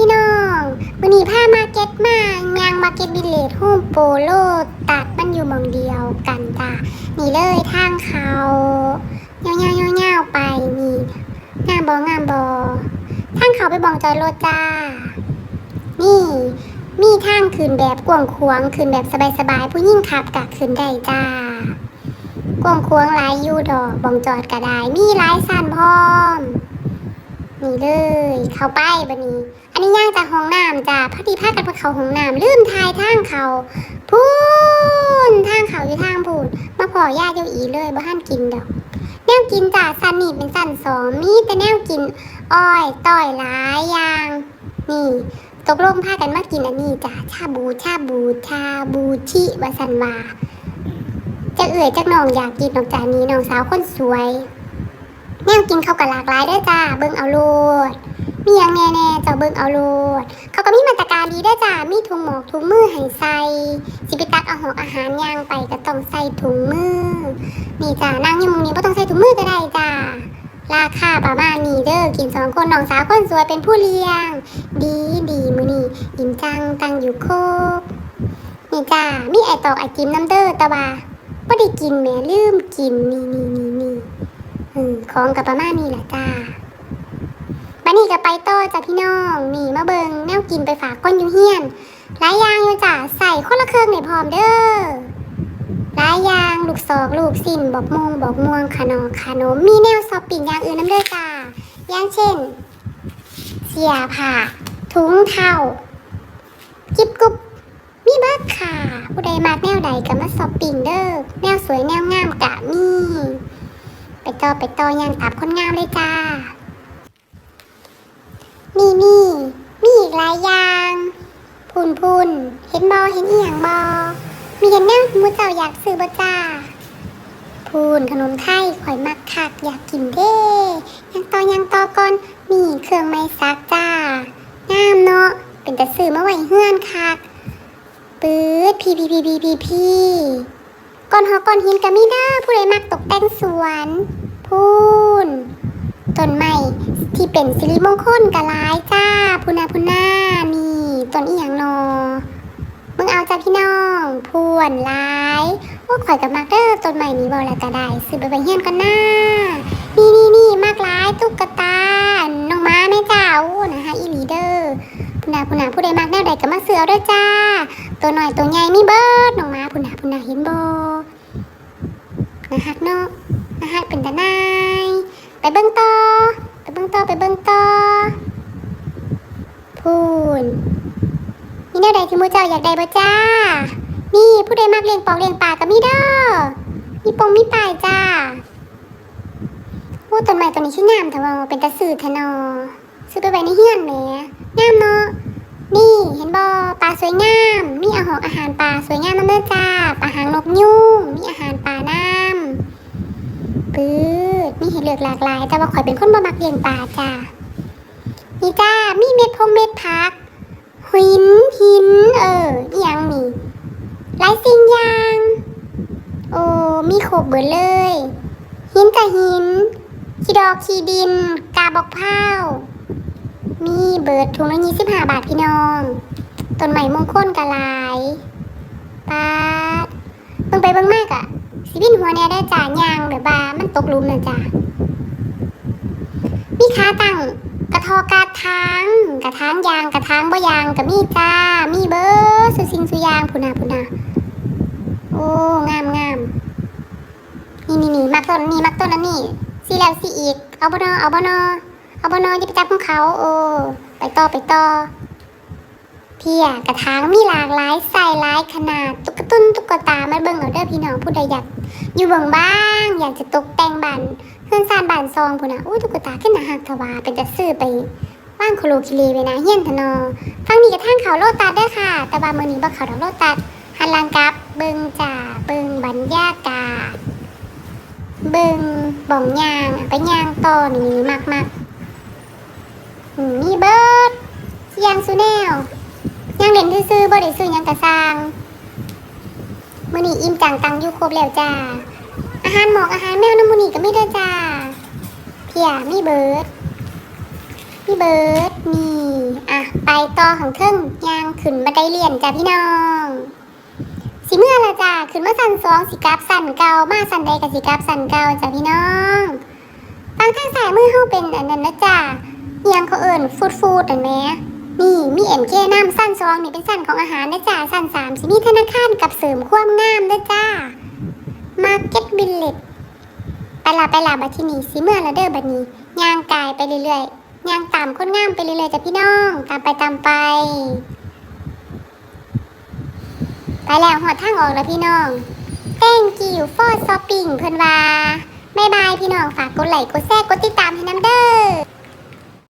พี่น้องวันนี้ผ้ามาเก็ตมายางมาเก็ตบิลเลตโฮมโปโลตัดมันอยู่มองเดียวกันจ้านี่เลยทางเขาเงาเงาเงาเงาๆไปนี่งามบองามบอทางเขาไปบองจอยรถจ้า นี่มีทางขึ้นแบบกวงควงขึ้นแบบสบายๆผู้ยิ่งขับกะขึ้นได้จ้ากวงควงหลายยูดอกบองจอดก็ได้มีหลายสันพร้อม นี่เลย เข้าไปบันนี้ อันนี้ย่างจากห้องน้ำจ้าพอดีพากันไปเขาห้องน้ำลืมทายทางเขาพูนทางเขาอยู่ทางพูนมาพอย่าเจ้าอีเลยบ่ห้ามกินดอกแนวกินจ้าสันนี่เป็นสันสองมีแต่แนวกินอ้อยต่อยหลายอย่างนี่ ตกลงพากันมากินอันนี้จ้าชาบูชาบูชาบูชิวาสันวาจะเอื่อยจักน้องอยากกินนอกจากนี้น้องสาวคนสวย แนวกินเขาก็หลากหลายเด้อจ้า เบิ่งเอาโลดมีหยังแน่ๆเจ้าเบิ่งเอาโลด เขาก็มีมาตรการดีเด้อจ้า มีถุงหมอกถุงมือให้ใส่สิไปตักเอาหอกอาหารย่างไปก็ต้องใส่ถุงมือ นี่จ้านางอยี่มุงนี้บ่ต้องใส่ถุงมือก็ได้จ้าราคาประมาณนี้เด้อกินสองคนน้องสาวคนสวยเป็นผู้เลี้ยง ดีดีมือนี้อิ่มจังตังอยู่ครบนี่จ้ามีไอตอกไอติมน้ำเด้อต่ว่าบ่ได้กินแม่ลืมกินนี่นี่นี่ อืมของกับประมาณนี้แหละจ้าบันนี้ก็ไปโต่อจ้ะพี่น้องนี่มาเบิงแนวกินไปฝากก้นอยู่เฮียนหลายอย่างอยู่จ้ะใส่คนละเครื่องในพร้อมเด้อหลายอย่างลูกศอกลูกสินบอกมงบอกม่วงขนมขนมมีแนวซอปปิ้งอย่างอื่นน้ำเด้อจ้าอย่างเช่น เสียผ้าถุงเท้าจิบกุบมีเบิร์ดค่ะ ผู้ใดมากแนวใดก็มาซอปปิ้งเด้อแนวสวยแนวงามกะมี ไปต่อไปต่อย่างตับคนงามเลยจ้านี่นี่มีอีกหลายอย่างพุนพุนเห็นบอเห็นอีหยังบอมีเห็นแนวมูเจ้าอยากซื้อบ่จ้าพูนขนมไทยข่อยมักคักอยากกินเด้ยังต่อยังต่อก่อนมีเครื่องไม้ซักจ้างามเนาะเป็นแต่ซื้อมาไว้เฮือนคักปื๊ดพีพีพีพีพีพีก่อนหอก่อนหินก็มีเด้อผู้ใดมักตกแต่งสวน พูนต้นไม้ที่เป็นสิริมงคลกะลายจ้าพุนาพุนานี่ต้นอีหยังนอมึงเอาจ้าพี่น้องพวนหลายว่าข่อยกับมักเด้อต้นไม้นี้บ่ละก็ได้ซื้อไปไว้เฮียนกันหนะนี่นี่นี่มากหลายตุ๊กตาน้องม้าแม่จ้าอู้นะคะอีลีเดอร์พุนาพุนาผู้ใดมักแนวใดก็มาซื้อเอาด้อจ้า ตัวหน่อยตัวใหญ่มีเบิดน้องม้าพุนาพุนาเห็นโบนะฮักเนาะ นะฮักเป็นตาหนายไปเบิ้งต่อไปเบิ้งต่อไปเบิ้งต่อพูนมีแนวใดที่มูเจ้าอยากได้บ่จ้า นี่ผู้ใดมักเลี้ยงปอกเลี้ยงปลาก็มีเด้อมีปงมีป่ายจ้าโอ้ต้นไม้ต้นนี้ชื่องามแต่ว่าเป็นตะสื่อทนอซื้อไปไว้ในเฮือนแหมงามเนาะนี่เห็นบ่ปลาสวยงาม มีอาหารอาหารปลาสวยงามมากเด้อจ้าปลาหางนกยุงมีอาหารปลาน้ำ ปื๊ดมีให้เลือกหลากหลาย แต่ว่าข่อยเป็นคนบ่มักเลี้ยงปลาจ้านี่จ้ามีเม็ดพงเม็ดพักหินหิน เอออียังนี่หลายสิ่งอย่างโอ้มีโครบเบิดเลย หินกับหินขี้ดอกขี้ดิน กาบอกเผามีเบิดถุงละยี่สิบห้าบาทพี่น้องต้นใหม่มงคลกะลายปาดเบิ่งไปเบิ่งมากอะ สิบินหัวเนี่ยได้จ่ายางแบบว่ามันตกหลุมนะจ้ะมีขาตั้งกระทอกระทางกระทางยางกระทางบ่ยางกับมีจ้า มีเบิร์สุสิงสุยางพุนาพุนาโอ้งามงามนี่นี่นี่มักต้นนี่มักต้นอันนี้สีแล้วสีอีกเอาบนอเอาบนอเอาบนออย่ไปจับของเขา โอ้ไปต่อไปต่อ เพียกระถางมีหลากหลายใส่หลายขนาด ตุ๊กตุ้นตุ๊กตามาเบิ่งเอาเด้อพี่น้องผู้ใดอยากอยู่เบิ่งบ้าง อยากจะตกแต่งบ้านเพื่อนซานบ้านซองพุ่นน่ะอุ้ตุ๊กตาขึ้นหนาหักทวาเป็นจะซื้อไปว่างโคโลคิเลไว้นะเฮียนทนอฟังนี้กระทั่งเขาโลตัดเด้อค่ะ แต่ว่ามือนี้บ่เขาดอกโลตัดหันหลังกับเบิ่งจ่าเบิ่งบรรยากาศเบิ่งบ่องยางไปยางต่อนี่มากๆอืมมีเบิดสิยางสุแนว ยังเล่นซื่อๆบ่ได้ซื้อยังกระสร้างมื้อนี้อิ่มจังตังอยู่ครบแล้วจ้า อาหารหมอกอาหารแมวน้ำมื้อนี้ก็ไมีเด้จ้า เพียมีเบิร์ดพี่เบิร์ดนี่อะไปต่อของเทิงยางขึ้นบันไดเลียนจ้ะพี่น้อง สิเมื่อละจ้ะขึ้นมาสันสองสิกราบสันเก่ามาสันใดกับสิกราบสันเก่าจ้ะพี่น้องฟังทางสายมือเฮาเป็นอันนั้นนะจ้ะเอียงเขาเอิ่นฟูดฟูดอันแหม นี่มีเอ็มเคน้ำสั้นสองนี่เป็นสั้นของอาหารนะจ้ะสั้นสามสิมีธนาคารกับเสริมความงามนะจ้ะมาร์เก็ตบิลเลตไปละไปละบัดที่นี่สิเมื่อละเด้อบัดนี้ย่างกายไปเรื่อยๆย่างตามคนงามไปเรื่อยๆจ้ะพี่น้องตามไปตามไปไปแล้วหอดทางออกแล้วพี่น้อง thank you for shopping เพื่อนว่าบายบายพี่น้องฝากกดไลค์กดแชร์กดติดตามให้น้ำเด้อ